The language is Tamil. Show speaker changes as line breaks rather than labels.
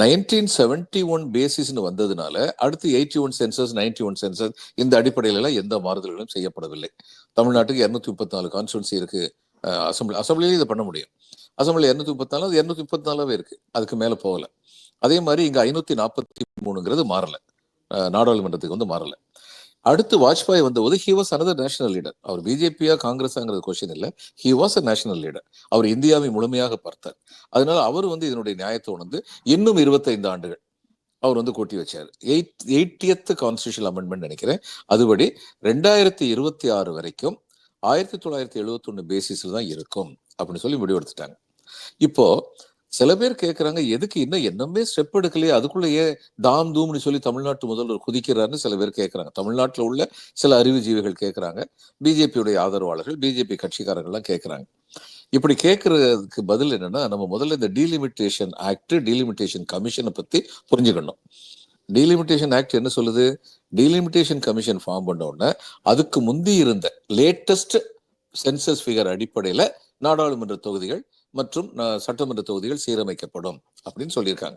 நைன்டீன் செவன்டி ஒன் பேசிஸ்னு வந்ததுனால அடுத்து eighty one census ninety one census இந்த அடிப்படையிலலாம் எந்த மாறுதல்களும் செய்யப்படவில்லை. தமிழ்நாட்டுக்கு இருநூத்தி முப்பத்தி நாலு கான்ஸ்டுவன்சி இருக்கு. அசம்பிளி அசம்பிளிலேயே இதை பண்ண முடியும். அசம்பிளி இருநூத்தி முப்பத்தி நாலு அது இருநூத்தி முப்பத்தி நாலாவே இருக்கு. அதுக்கு மேலே போகல. அதே மாதிரி இங்க ஐநூத்தி நாற்பத்தி மூணுங்கிறது மாறல. நாடாளுமன்றத்துக்கு வந்து மாறல. அடுத்து வாஜ்பாய் வந்தபோது he was another national leader அவர் பிஜேபியா காங்கிரஸாங்கிறது கொஸ்டின் இல்லை. He was a national leader அவர் இந்தியாவை முழுமையாக பார்த்தார். அதனால அவர் வந்து இதனுடைய நியாயத்தை உணர்ந்து இன்னும் இருபத்தைந்து ஆண்டுகள் அவர் வந்து கூட்டி வச்சார். எயிட் எயிட்டியத்து கான்ஸ்டியூஷன் அமெண்ட்மெண்ட் நினைக்கிறேன். அதுபடி ரெண்டாயிரத்தி இருபத்தி ஆறு வரைக்கும் ஆயிரத்தி தொள்ளாயிரத்தி எழுபத்தி ஒன்று பேசிஸில் தான் இருக்கும் அப்படின்னு சொல்லி முடிவெடுத்துட்டாங்க. இப்போ சில பேர் கேட்குறாங்க எதுக்கு இன்னும் என்னமே ஸ்டெப் எடுக்கலையே அதுக்குள்ளேயே தாம் தூம்னு சொல்லி தமிழ்நாட்டு முதல்வர் குதிக்கிறாருன்னு சில பேர் கேட்குறாங்க தமிழ்நாட்டில் உள்ள சில அறிவுஜீவிகள் கேட்குறாங்க பிஜேபியுடைய ஆதரவாளர்கள் பிஜேபி கட்சிக்காரங்கள்லாம் கேட்குறாங்க இப்படி கேட்கறதுக்கு பதில் என்னன்னா நம்ம முதல்ல இந்த டீலிமிட்டேஷன் ஆக்ட் டீலிமிட்டேஷன் கமிஷனை பத்தி புரிஞ்சுக்கணும். டீலிமிட்டேஷன் ஆக்ட் என்ன சொல்லுது? டீலிமிட்டேஷன் கமிஷன் ஃபார்ம் பண்ண உடனே அதுக்கு முந்தி இருந்த லேட்டஸ்ட் சென்சஸ் ஃபிகர் அடிப்படையில் நாடாளுமன்ற தொகுதிகள் மற்றும் அஹ், சட்டமன்ற தொகுதிகள் சீரமைக்கப்படும் அப்படின்னு சொல்லியிருக்காங்க.